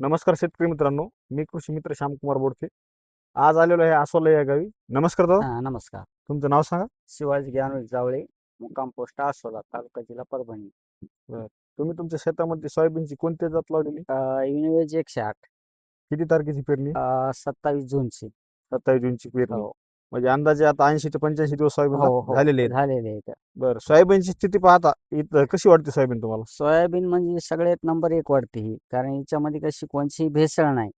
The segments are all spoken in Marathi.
नमस्कार शेतकरी मित्रांनो मी कृषी मित्र श्यामकुमार बोडके. आज आलेलो आहे आसोला या गावी. नमस्कार दादा. हा नमस्कार. तुमचं नाव सांगा? शिवाजी ज्ञानोजी जावळे मुक्काम पोस्ट आसोला तालुका जिल्हा परभणी. तुम्ही तुमच्या शेतामध्ये सोयाबीनची कोणती जात लावलेली? अं, युनिवेज एकशे आठ. किती तारखेची पेरणी? अं, सत्तावीस जूनची. सत्तावीस जूनची पेरणी. हो. म्हणजे अंदाजे आता ऐंशी ते पंच्याऐंशी दिवस सोयाबीन हो हो. झालेले आहेत. झालेले आहेत. बरं सोयाबीनची स्थिती पाहता इथं कशी वाटते सोयाबीन तुम्हाला? सोयाबीन म्हणजे सगळ्यात नंबर एक वाढते ही कारण याच्यामध्ये कशी कोणतीही भेसळ नाही.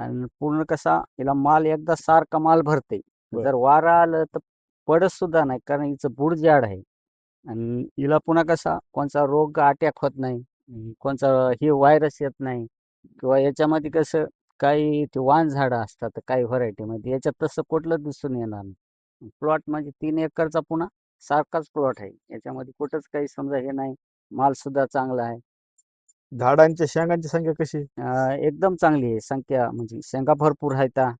आणि पूर्ण कसा हिला माल एकदा सारखा माल भरते. बरं. जर वारा आलं तर पडत सुद्धा नाही कारण हिचं बुड जाड आहे. आणि हिला पुन्हा कसा कोणचा रोग अटॅक होत नाही अं, कोणचा हे व्हायरस येत नाही. किंवा याच्यामध्ये कसं काही ते वाण झाडं असतात काही व्हरायटीमध्ये याच्यात तसं कुठलं दिसून येणार नाही. प्लॉट म्हणजे तीन एकरचा पुन्हा सारखाच प्लॉट आहे. याच्यामध्ये कुठंच काही समजा हे नाही. माल सुद्धा चांगला आहे. झाडांच्या शेंगांची संख्या कशी? अं, एकदम चांगली आहे. संख्या म्हणजे शेंगा भरपूर आहेत. हा.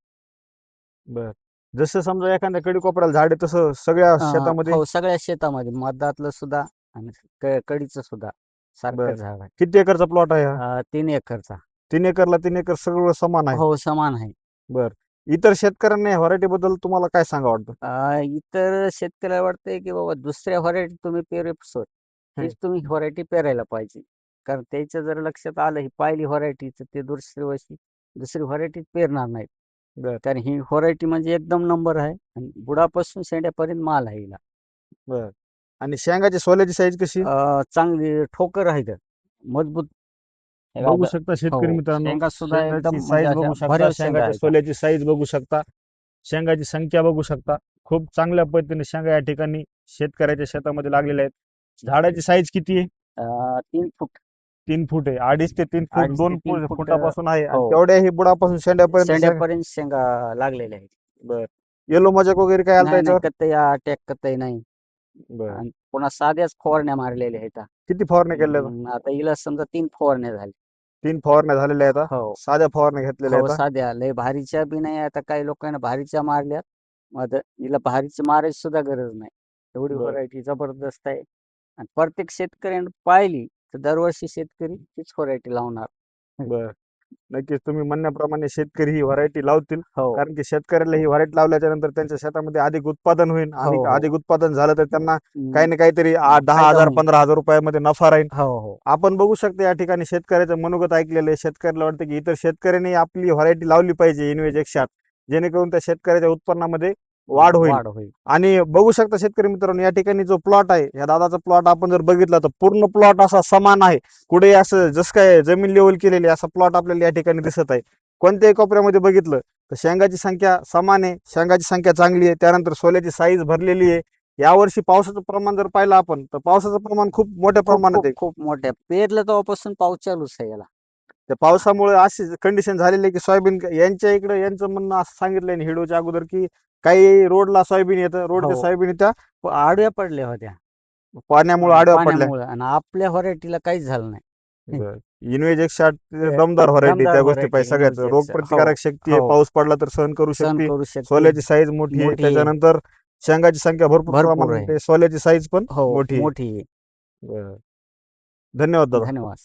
बर. जसं समजा एखाद्या कडे कोपऱ्याला झाड आहे तसं सगळ्या अं, शेतामध्ये? हो सगळ्या शेतामध्ये. मधातलं सुद्धा आणि क- कडीचं सुद्धा सारखं बरं. झाड आहे. किती एकरचा प्लॉट आहे हा? अं, तीन एकरचा. तीन एकरला तीन एकर सगळं समान आहे. हो समान आहे. बर. इतर शेतकऱ्यांना या व्हरायटी बद्दल तुम्हाला काय सांगा वाटतं? अं, इतर शेतकऱ्याला वाटतंय की बाबा दुसऱ्या व्हरायटी तुम्ही हम्म. तीच तुम्ही व्हरायटी पेरायला पाहिजे. कारण त्याच्या जर लक्षात आलं ही पहिली व्हरायटी तर ते दुसऱ्या वर्षी दुसरी व्हरायटी पेरणार नाहीत. बर. कारण ही व्हरायटी म्हणजे एकदम नंबर आहे आणि बुडापासून शेंड्यापर्यंत माल आहे हिला. बर. आणि शेंगाची सोल्याची साईज कशी? अं, चांगली ठोकर आहे त्यात. मजबूत बघू. शकता शेतकरी हो, मित्रांनो शेंगा सुद्धा शेंगाची एकदम साईज म्हणजे बघू शकता शेंगाच्या. सोल्याची साईज बघू शकता शेंगाची संख्या बघू शकता. खूप चांगल्या पद्धतीने शेंगा या ठिकाणी शेतकऱ्याच्या शेतामध्ये लागलेल्या आहेत. झाडाची साईज किती आहे? तीन फूट. तीन फूट आहे. अडीच ते तीन फूट अडीच ते दोन तीन फूट फूट, फुटापासून आहे. आणि हो. तेवढ्याही बुडापासून शेंड्यापर्यंत शेंगा- शेंड्यापर्यंत शेंगा लागलेल्या आहेत. बर. येलो मजाक वगैरे काय आलता नाही नाही याच्यावर? कत्तई अटॅक कत्तई नाही. बर. आणि पुन्हा साध्याच फवारण्या मारलेल्या आहेत. किती फवारण्या केल्या आता हिला समजा तीन फवारण्या झाल्या तीन फवारण्या झालेल्या आहेत हा? साध्या फवारण्या घेतलेल्या हो आहेत? साध्या. लय भारीच्या बी नाही आता काही लोकांना भारीच्या मारल्यात. मग आता हिला भारीची मारायची सुद्धा गरज नाही. एवढी बरं. व्हरायटी जबरदस्त आहे. आणि प्रत्येक शेतकऱ्याने पाहिली तर दरवर्षी शेतकरी तीच व्हरायटी लावणार. बर. नक्कीच तुम्ही म्हणण्याप्रमाणे शेतकरी ही व्हरायटी लावतील. हो. कारण की शेतकऱ्याला ही व्हरायटी लावल्याच्या नंतर त्यांच्या शेतामध्ये अधिक उत्पादन होईल. आणि हो, हो. अधिक उत्पादन झालं तर त्यांना काही ना काहीतरी आ- दहा फायदा हजार होईल. पंधरा हजार रुपयामध्ये नफा राहील. हो हो. आपण बघू शकतो या ठिकाणी शेतकऱ्याचं मनोगत ऐकलेलं आहे. शेतकऱ्याला वाटतं की इतर शेतकऱ्यांनी आपली व्हरायटी लावली पाहिजे इनवेज एकशे आठ जेणेकरून त्या शेतकऱ्याच्या उत्पन्नामध्ये वाढ होईल. वाढ होईल. आणि बघू शकता शेतकरी मित्रांनो या ठिकाणी जो प्लॉट आहे या दादाचा प्लॉट आपण जर बघितला तर पूर्ण प्लॉट असा समान आहे. कुठे असं जसं काय जमीन लेवल केलेली असा प्लॉट आपल्याला या ठिकाणी दिसत आहे. कोणत्याही कोपऱ्यामध्ये बघितलं तर शेंगाची संख्या समान आहे. शेंगाची संख्या चांगली आहे. त्यानंतर सोल्याची साईज भरलेली आहे. यावर्षी पावसाचं प्रमाण जर पाहिलं आपण तर पावसाचं प्रमाण खूप मोठ्या प्रमाणात आहे. खूप मोठ्या. पेरलं तेव्हापासून पाऊस चालूच आहे याला. त्या पावसामुळे अशी कंडिशन झालेली आहे की सोयाबीन यांच्या इकडे यांचं म्हणणं असं सांगितलंय हिडोच्या अगोदर की काही रोडला सोयाबीन येतं रोडच्या हो. सोयाबीन त्या आडव्या पडल्या होत्या पाण्यामुळे आडव्या पडल्या पाण्यामुळं आणि आपल्या व्हरायटीला काहीच झालं नाही आठ दमदार व्हरायटी दमदार त्या गोष्टी variety, पाहिजे सगळ्यात Innove's रोग एकशे- प्रतिकारक शक्ती आहे हो. पाऊस पडला तर सहन करू सहन शकते करू शकते सोल्याची साईज मोठी आहे मोठी आहे. त्याच्यानंतर शेंगाची संख्या भरपूर भरपूर प्रमाणात आहे. आहे सोल्याची साईज पण हो मोठी आहे. मोठी आहे. धन्यवाद दादा धन्यवाद